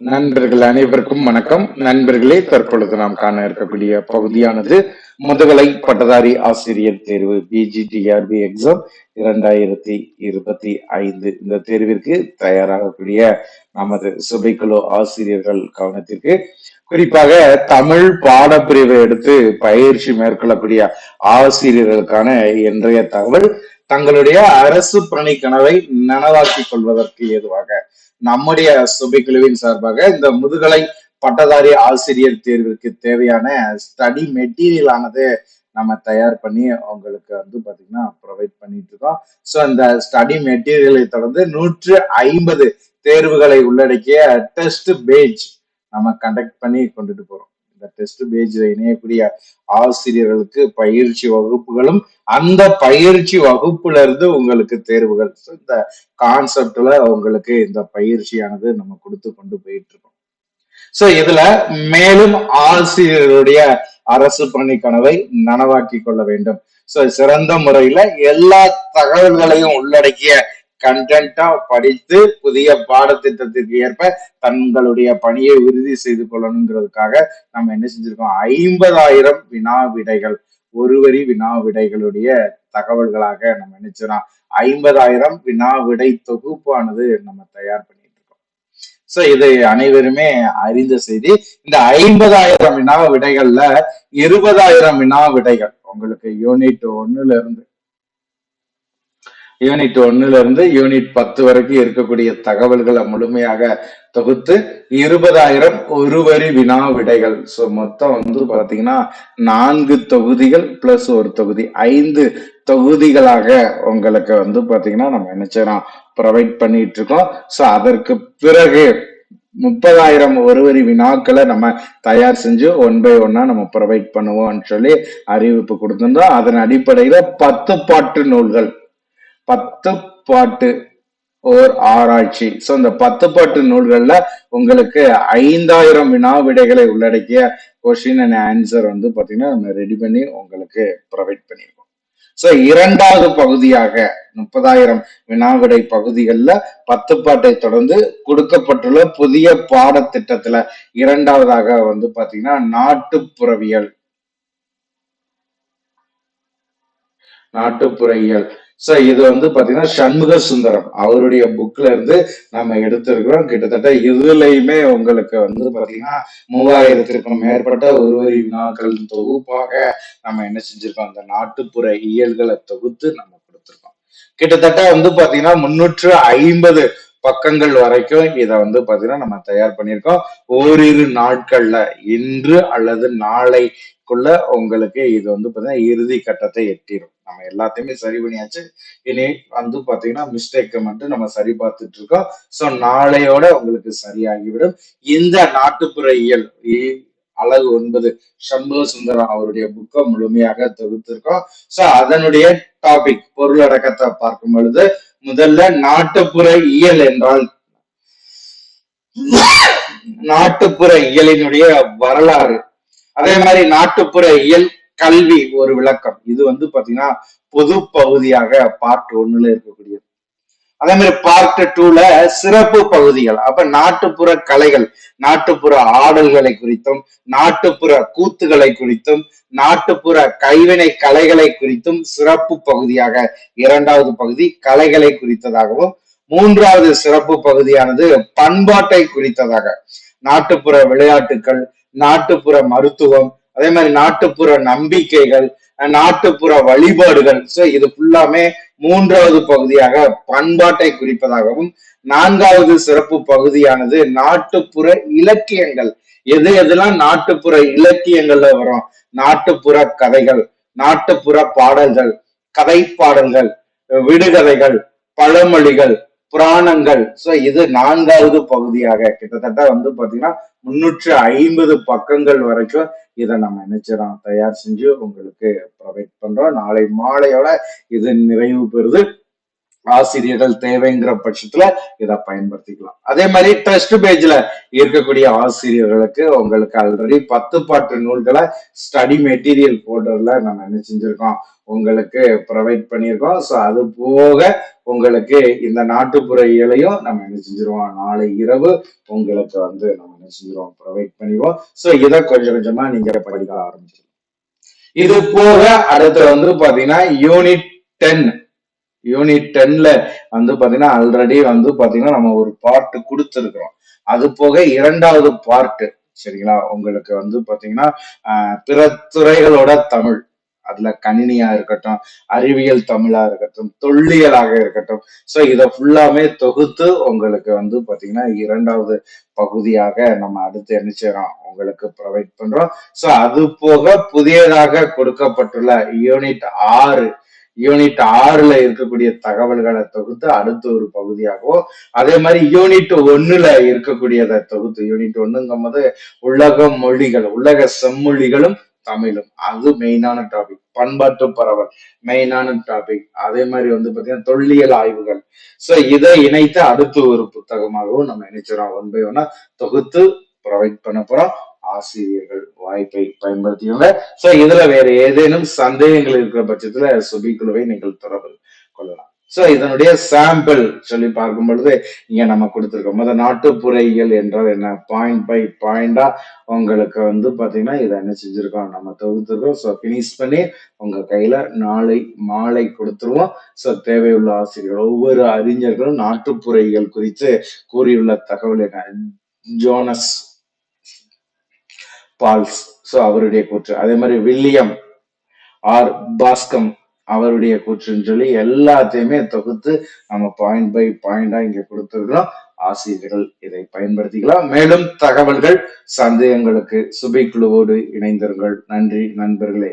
நண்பர்கள் அனைவருக்கும் வணக்கம். நண்பர்களே தற்பொழுது நாம் காண இருக்கக்கூடிய பகுதியானது முதுகலை பட்டதாரி ஆசிரியர் தேர்வு பிஜிடிஆர்பி எக்ஸாம் இரண்டாயிரத்தி இருபத்தி ஐந்து. இந்த தேர்விற்கு தயாராகக்கூடிய நமது சுபைக்குழு ஆசிரியர்கள் கவனத்திற்கு குறிப்பாக தமிழ் பாடப்பிரிவை எடுத்து பயிற்சி மேற்கொள்ளக்கூடிய ஆசிரியர்களுக்கான இன்றைய தகவல் தங்களுடைய அரசு பணி கனவை நனவாக்கிக் கொள்வதற்கு ஏதுவாக நம்முடைய சுபைக்குழுவின் சார்பாக இந்த முதுகலை பட்டதாரி ஆசிரியர் தேர்விற்கு தேவையான ஸ்டடி மெட்டீரியல் ஆனது நம்ம தயார் பண்ணி அவங்களுக்கு வந்து பாத்தீங்கன்னா ப்ரொவைட் பண்ணிட்டு இருக்கோம். ஸோ அந்த ஸ்டடி மெட்டீரியலை தொடர்ந்து நூற்று ஐம்பது தேர்வுகளை உள்ளடக்கிய டெஸ்ட் பேஜ் நம்ம கண்டக்ட் பண்ணி கொண்டுட்டு போறோம். இந்த டெஸ்ட் பேஜில் இணையக்கூடிய ஆசிரியர்களுக்கு பயிற்சி வகுப்புகளும் அந்த பயிற்சி வகுப்புல இருந்து உங்களுக்கு தேர்வுகள். இந்த கான்செப்ட்ல உங்களுக்கு இந்த பயிற்சியானது நம்ம கொடுத்து கொண்டு போயிட்டு இருக்கோம் சோ இதுல மேலும் ஆசிரியர்களுடைய அரசு பணி கனவை நனவாக்கி கொள்ள வேண்டும். சோ சிறந்த முறையில எல்லா தகவல்களையும் உள்ளடக்கிய கண்டென்ட்டா படித்து புதிய பாடத்திட்டத்திற்கு ஏற்ப தங்களுடைய பணியை உறுதி செய்து கொள்ளணுங்கிறதுக்காக நம்ம என்ன செஞ்சிருக்கோம்? ஐம்பதாயிரம் வினா விடைகள். ஒரு வரி வினா விடைகளுடைய தகவல்களாக நம்ம நினைச்சோம் ஐம்பதாயிரம் வினா விடை தொகுப்பானது நம்ம தயார் பண்ணிட்டு இருக்கோம் சோ இது அனைவருமே அறிந்த செய்தி இந்த ஐம்பதாயிரம் வினா விடைகள்ல இருபதாயிரம் வினா விடைகள். உங்களுக்கு யூனிட் ஒண்ணுல இருந்து யூனிட் ஒன்னுல இருந்து யூனிட் பத்து வரைக்கும் இருக்கக்கூடிய தகவல்களை முழுமையாக தொகுத்து இருபதாயிரம் ஒரு வரி வினா விடைகள். ஸோ மொத்தம் வந்து பார்த்தீங்கன்னா நான்கு தொகுதிகள் பிளஸ் ஒரு தொகுதி. ஐந்து தொகுதிகளாக உங்களுக்கு வந்து பார்த்தீங்கன்னா நம்ம என்ன செய்யறோம்? ப்ரொவைட் பண்ணிட்டு இருக்கோம். ஸோ அதற்கு பிறகு முப்பதாயிரம் ஒரு வரி வினாக்களை நம்ம தயார் செஞ்சு ஒன் பை ஒன்னா நம்ம ப்ரொவைட் பண்ணுவோம்னு சொல்லி அறிவிப்பு கொடுத்திருந்தோம். அதன் அடிப்படையில பத்து பாட்டு நூல்கள் பத்து பாட்டு. ஓர் ஆராய்ச்சி. சோ இந்த பத்து பாட்டு நூல்கள்ல உங்களுக்கு ஐந்தாயிரம் வினா விடைகளை உள்ளடக்கிய கொஸ்டின் அண்ட் ஆன்சர் வந்து பாத்தீங்கன்னா நம்ம ரெடி பண்ணி உங்களுக்கு ப்ரொவைட் பண்ணியிருக்கோம் சோ இரண்டாவது பகுதியாக முப்பதாயிரம் வினாவிடை பகுதிகளில் பத்து பாட்டை தொடர்ந்து கொடுக்கப்பட்டுள்ள புதிய பாடத்திட்டத்துல இரண்டாவதாக வந்து பாத்தீங்கன்னா நாட்டுப்புறவியல். நாட்டுப்புறவியல். ஸோ இது வந்து பார்த்தீங்கன்னா சண்முக சுந்தரம். அவருடைய புக்கில் இருந்து நம்ம எடுத்திருக்கிறோம். கிட்டத்தட்ட இதுலேயுமே உங்களுக்கு வந்து பார்த்தீங்கன்னா மூவாயிரத்திற்கும் மேற்பட்ட ஒருவரி வினாக்கள் தொகுப்பாக நம்ம என்ன செஞ்சிருக்கோம்? அந்த நாட்டுப்புற இயல்களை தொகுத்து நம்ம கொடுத்துருக்கோம். கிட்டத்தட்ட வந்து பார்த்தீங்கன்னா முன்னூற்று ஐம்பது பக்கங்கள் வரைக்கும் இதை வந்து பார்த்தீங்கன்னா நம்ம தயார் பண்ணியிருக்கோம். ஓரிரு நாட்கள்ல இன்று அல்லது நாளைக்குள்ள உங்களுக்கு இது வந்து பார்த்தீங்கன்னா இறுதி கட்டத்தை எட்டிடும் நம்ம எல்லாத்தையுமே சரி பண்ணியாச்சு. இனி வந்து பாத்தீங்கன்னா மிஸ்டேக்கை மட்டும் நம்ம சரி பார்த்துட்டு இருக்கோம் சோ நாளையோட உங்களுக்கு சரியாகிவிடும். இந்த நாட்டுப்புற இயல் அழகு ஒன்பது சம்பு சுந்தரம் அவருடைய புக்கை முழுமையாக தொகுத்திருக்கோம். சோ அதனுடைய டாபிக் பொருளடக்கத்தை பார்க்கும் பொழுது முதல்ல நாட்டுப்புற இயல் என்றால் நாட்டுப்புற இயலினுடைய வரலாறு. அதே மாதிரி நாட்டுப்புற இயல் கல்வி ஒரு விளக்கம். இது வந்து பாத்தீங்கன்னா பொது பகுதியாக பார்ட் ஒண்ணுல இருக்கக்கூடியது. அதே மாதிரி பார்ட் டூல சிறப்பு பகுதிகள். அப்ப நாட்டுப்புற கலைகள் நாட்டுப்புற ஆடல்களை குறித்தும் நாட்டுப்புற கூத்துகளை குறித்தும் நாட்டுப்புற கைவினை கலைகளை குறித்தும் சிறப்பு பகுதியாக இரண்டாவது பகுதி கலைகளை குறித்ததாகவும் மூன்றாவது சிறப்பு பகுதியானது பண்பாட்டை குறித்ததாக. நாட்டுப்புற விளையாட்டுக்கள் நாட்டுப்புற மருத்துவம் அதே மாதிரி நாட்டுப்புற நம்பிக்கைகள் நாட்டுப்புற வழிபாடுகள். சோ இது ஃபுல்லாமே மூன்றாவது பகுதியாக பண்பாட்டை குறிப்பதாகவும் நான்காவது சிறப்பு பகுதியானது நாட்டுப்புற இலக்கியங்கள். எது எதெல்லாம் நாட்டுப்புற இலக்கியங்கள்ல வரும்? நாட்டுப்புற கதைகள் நாட்டுப்புற பாடல்கள் கதை பாடல்கள் விடுகதைகள் பழமொழிகள் புராணங்கள். சோ இது நான்காவது பகுதியாக கிட்டத்தட்ட வந்து பாத்தீங்கன்னா முன்னூற்று ஐம்பது பக்கங்கள் வரைக்கும் இதை நம்ம நினைச்சிடோம் தயார் செஞ்சு உங்களுக்கு ப்ரொவைட் பண்றோம். நாளை மாலையோட இது நிறைவு பெறுது. ஆசிரியர்கள் தேவைங்கிற பட்சத்துல இதை பயன்படுத்திக்கலாம். அதே மாதிரி ட்ரஸ்ட் பேஜ்ல இருக்கக்கூடிய ஆசிரியர்களுக்கு உங்களுக்கு ஆல்ரெடி பத்து பாட்டு நூல்களை ஸ்டடி மெட்டீரியல் போர்டர்ல நம்ம என்ன செஞ்சிருக்கோம் உங்களுக்கு ப்ரொவைட் பண்ணியிருக்கோம். ஸோ அது போக உங்களுக்கு இந்த நாட்டுப்புற இயலையும் நம்ம என்ன செஞ்சிருவோம்? நாளை இரவு உங்களுக்கு வந்து நம்ம என்ன செஞ்சிருவோம்? ப்ரொவைட் பண்ணிடுவோம். சோ இதை கொஞ்சம் கொஞ்சமா நீங்க படிக்க ஆரம்பிச்சிடும் இது போக அடுத்து வந்து பாத்தீங்கன்னா யூனிட் டென் யூனிட் டென்ல வந்து பாத்தீங்கன்னா ஆல்ரெடி வந்து பாத்தீங்கன்னா நம்ம ஒரு பார்ட் கொடுத்துருக்குறோம். அது போக இரண்டாவது பார்ட் சரிங்களா? உங்களுக்கு வந்து பாத்தீங்கன்னா ஆஹ், பிற துறைகளோட தமிழ். அதுல கணினியா இருக்கட்டும் அறிவியல் தமிழா இருக்கட்டும் தொல்லியலாக இருக்கட்டும். சோ இதை ஃபுல்லாமே தொகுத்து உங்களுக்கு வந்து பாத்தீங்கன்னா இரண்டாவது பகுதியாக நம்ம அடுத்து என்ன செய்யறோம் உங்களுக்கு ப்ரொவைட் பண்றோம். சோ அது போக புதியதாக கொடுக்கப்பட்டுள்ள யூனிட் ஆறு யூனிட் ஆறுல இருக்கக்கூடிய தகவல்களை தொகுத்து அடுத்த ஒரு பகுதியாகவோ அதே மாதிரி யூனிட் ஒண்ணுல இருக்கக்கூடியதை தொகுத்து யூனிட் ஒண்ணுங்கும் போது உலக மொழிகள் உலக செம்மொழிகளும் தமிழும். அது மெயினான டாபிக் பண்பாட்டு பரவல் மெயினான டாபிக் அதே மாதிரி வந்து பாத்தீங்கன்னா தொல்லியல் ஆய்வுகள். சோ இதை இணைத்து அடுத்து ஒரு புத்தகமாகவும் நம்ம நினைச்சிடறோம் ஒன் பை ஒன்னா தொகுத்து ப்ரொவைட் பண்ண போறோம். ஆசிரியர்கள் வாய்ப்பை பயன்படுத்தியுங்க சோ இதுல வேற ஏதேனும் சந்தேகங்கள் இருக்கிற பட்சத்துல சுபிக்குழுவை நீங்கள் தொடர்பு கொள்ளலாம். சோ இதனுடைய சாம்பிள் சொல்லி பார்க்கும் பொழுது இங்க நம்ம கொடுத்துருக்கோம். முதல் நாட்டுப்புறையியல் என்றால் என்ன? பாயிண்ட் பை பாயிண்டா உங்களுக்கு வந்து பாத்தீங்கன்னா இதை என்ன செஞ்சிருக்கோம்? நம்ம தொகுத்துருக்கோம். ஸோ ஃபினிஷ் பண்ணி உங்க கையில நாளை மாலை கொடுத்துருவோம். ஸோ தேவையுள்ள ஆசிரியர்கள் ஒவ்வொரு அறிஞர்களும் நாட்டுப்புறையியல் குறித்து கூறியுள்ள தகவல் என்ன? ஜோனஸ் பால்ஸ் ஸோ அவருடைய கூற்று. அதே மாதிரி வில்லியம் ஆர். பாஸ்கம் அவருடைய கூற்றுன்னு சொல்லி எல்லாத்தையுமே தொகுத்து நம்ம பாயிண்ட் பை பாயிண்டா இங்க கொடுத்துருக்கலாம் ஆசிரியர்கள் இதை பயன்படுத்திக்கலாம். மேலும் தகவல்கள் சந்தேகங்களுக்கு சுபை குழுவோடு இணைந்திருங்கள். நன்றி நண்பர்களே.